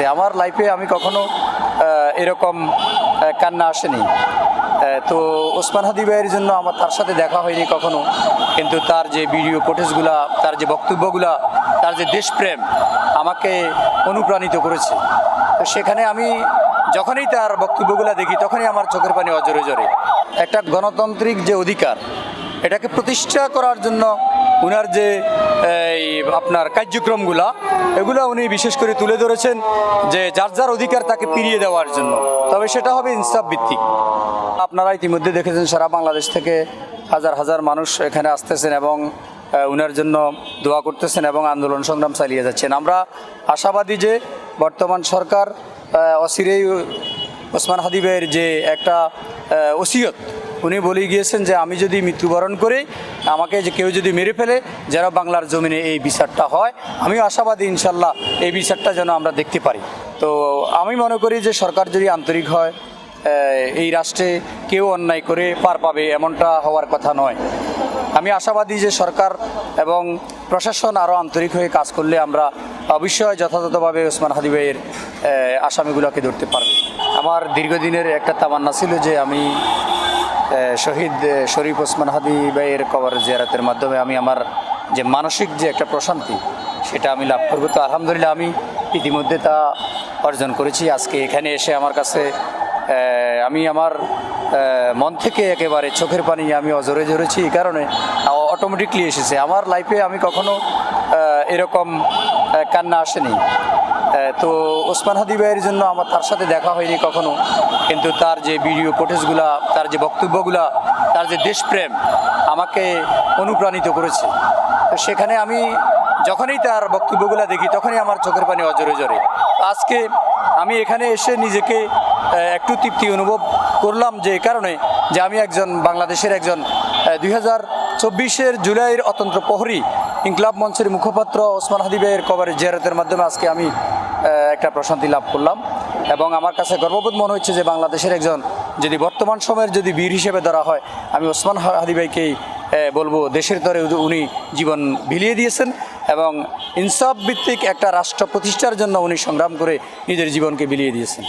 এসেছে আমার লাইফে আমি কখনো এরকম কান্না আসেনি। তো ওসমান হাদি ভাইয়ের জন্য আমার তার সাথে দেখা হয়নি কখনো। কিন্তু তার যে ভিডিও ফুটেজগুলা তার যে বক্তব্যগুলা তার যে দেশপ্রেম আমাকে অনুপ্রাণিত করেছে। তো সেখানে আমি যখনই তার বক্তব্যগুলো দেখি, তখনই আমার চোখের পানি অজরে জরে একটা গণতান্ত্রিক যে অধিকার এটাকে প্রতিষ্ঠা করার জন্য উনার যে, এই, আপনার কার্যক্রমগুলা, এগুলো উনি বিশেষ করে তুলে ধরেছেন যে যার যার অধিকার তাকে ফিরিয়ে দেওয়ার জন্য। তবে সেটা হবে ইনসাফ ভিত্তিক। আপনারা ইতিমধ্যে দেখেছেন সারা বাংলাদেশ থেকে হাজার হাজার মানুষ এখানে আসতেছেন এবং উনার জন্য দোয়া করতেছেন এবং আন্দোলন সংগ্রাম চালিয়ে যাচ্ছেন। আমরা আশাবাদী যে বর্তমান সরকার অসিরেই ওসমান হাদিবের যে একটা ওসিয়ত উনি বলে গিয়েছেন যে আমি যদি মৃত্যুবরণ করি, আমাকে যে কেউ যদি মেরে ফেলে, যেন বাংলার জমিনে এই বিচারটা হয়। আমিও আশাবাদী ইনশাল্লাহ এই বিচারটা যেন আমরা দেখতে পারি। তো আমি মনে করি যে সরকার যদি আন্তরিক হয় এই রাষ্ট্রে কেউ অন্যায় করে পার পাবে এমনটা হওয়ার কথা নয়। আমি আশাবাদী যে সরকার এবং প্রশাসন আরও আন্তরিক হয়ে কাজ করলে আমরা অবশ্যই যথাযথভাবে ওসমান হাদি ভাইয়ের আসামিগুলোকে ধরতে পারবে। আমার দীর্ঘদিনের একটা তামান্না ছিল যে আমি শহীদ শরীফ ওসমান হাদি ভাইয়ের কবর জিয়ারাতের মাধ্যমে আমি আমার যে মানসিক যে একটা প্রশান্তি, সেটা আমি লাভ করব। তো আলহামদুলিল্লাহ আমি ইতিমধ্যে তা অর্জন করেছি। আজকে এখানে এসে আমার কাছে আমি আমার মন থেকে একেবারে চোখের পানি আমি অজরে ঝরেছি এই কারণে অটোমেটিকলি এসেছে। আমার লাইফে আমি কখনো এরকম কান্না আসেনি। তো ওসমান হাদি ভাইয়ের জন্য আমার তার সাথে দেখা হয়নি কখনো। কিন্তু তার যে ভিডিও ফুটেজগুলা তার যে বক্তব্যগুলা তার যে দেশপ্রেম আমাকে অনুপ্রাণিত করেছে। তো সেখানে আমি যখনই তার বক্তব্যগুলো দেখি, তখনই আমার চোখের পানি অজরে জরে আজকে আমি এখানে এসে নিজেকে একটু তৃপ্তি অনুভব করলাম যে কারণে যে আমি একজন, বাংলাদেশের একজন দুই হাজার চব্বিশের জুলাইয়ের অতন্ত্র প্রহরী ইনকলাব মঞ্চের মুখপাত্র ওসমান হাদিবের কবরের জিয়ারতের মাধ্যমে আজকে আমি একটা প্রশান্তি লাভ করলাম। এবং আমার কাছে গর্ববোধ মনে হচ্ছে যে বাংলাদেশের একজন যদি বর্তমান সময়ের যদি বীর হিসেবে ধরা হয়, আমি ওসমান হাদি ভাইকেই বলব, দেশের তরে উনি জীবন বিলিয়ে দিয়েছেন এবং ইনসাফ ভিত্তিক একটা রাষ্ট্র প্রতিষ্ঠার জন্য উনি সংগ্রাম করে নিজের জীবনকে বিলিয়ে দিয়েছেন।